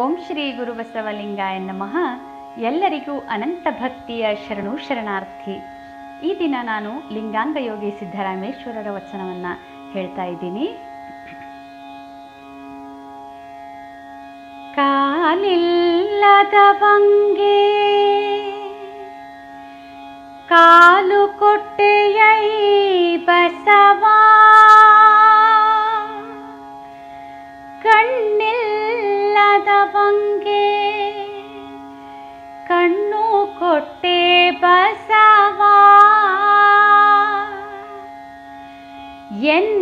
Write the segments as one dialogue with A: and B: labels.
A: ಓಂ ಶ್ರೀ ಗುರು ಬಸವಲಿಂಗಾಯ ನಮಃ. ಎಲ್ಲರಿಗೂ ಅನಂತ ಭಕ್ತಿಯ ಶರಣು ಶರಣಾರ್ಥಿ. ಈ ದಿನ ನಾನು ಲಿಂಗಾಂಗ ಯೋಗಿ ಸಿದ್ದರಾಮೇಶ್ವರರ ವಚನವನ್ನು ಹೇಳ್ತಾ ಇದ್ದೀನಿ. ಕಾಲಿಲ್ಲದವಂಗೆ ಕಾಲು ಕೊಟ್ಟೆಯೈ ಕಣ್ಣಿಲ್ಲದವಂಗೆ ಕಣ್ಣು ಕೊಟ್ಟೆ ಬಸವಾ. ಎನ್ನ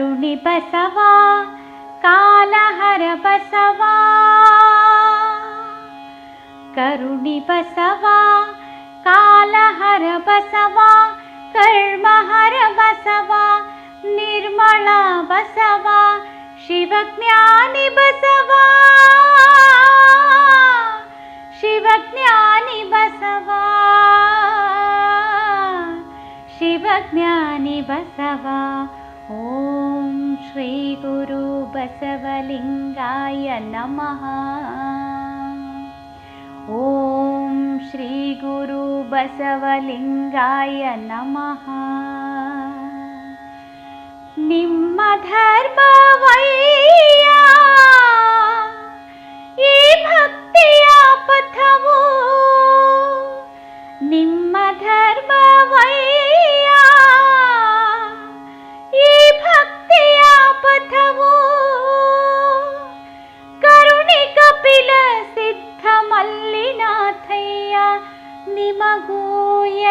A: ुणी बसवा कालहर बसवाुणी बसवा काल हर बसवा कर्मा बसवा निर्मला बसवा शिवज्ञानि बसवा। ी बसव। ॐ श्रीगुरु बसवलिङ्गाय नमः। ॐ श्रीगुरु बसवलिङ्गाय नमः। निम्मधर्मवैया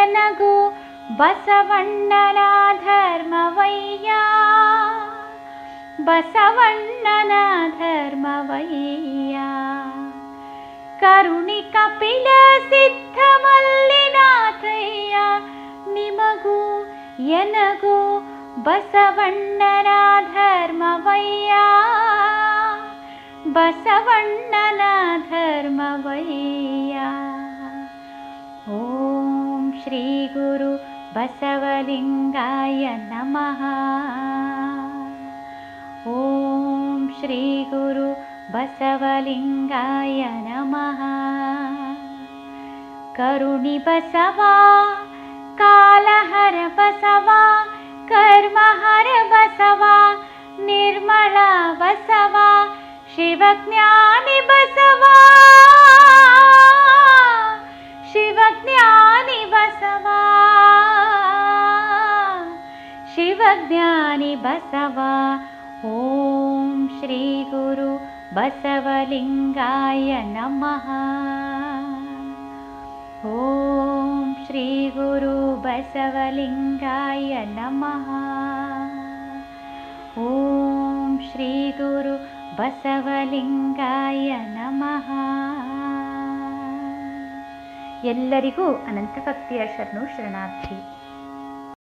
A: ಎನಗೂ ಬಸವಣ್ಣನ ಧರ್ಮವಯ್ಯ ಬಸವಣ್ಣನ ಧರ್ಮವಯ್ಯ ಕರುಣಿ ಕಪಿಲ ಸಿದ್ಧ ಮಲ್ಲಿನಾಥಯ್ಯ ನಿಮಗೂ ಎನಗೂ ಬಸವಣ್ಣನ ಧರ್ಮವಯ್ಯ ಬಸವಣ್ಣನ ಧರ್ಮವಯ್ಯ ಓಂ श्रीगुरु बसवलिङ्गाय नमः। ॐ श्रीगुरु बसवलिङ्गाय नमः। करुणि बसवा कालहर बसवा कर्महर बसवा निर्मला बसवा शिवज्ञान ಶಿವಜ್ಞಾನಿ ಬಸವ. ಓಂ ಶ್ರೀ ಗುರು ಬಸವಲಿಂಗಾಯ ನಮಃ. ಓಂ ಶ್ರೀ ಗುರು ಬಸವಲಿಂಗಾಯ ನಮಃ. ಓಂ ಶ್ರೀ ಗುರು ಬಸವಲಿಂಗಾಯ ನಮಃ. ಎಲ್ಲರಿಗೂ ಅನಂತ ಭಕ್ತಿಯ ಶರಣು ಶರಣಾರ್ಥಿ.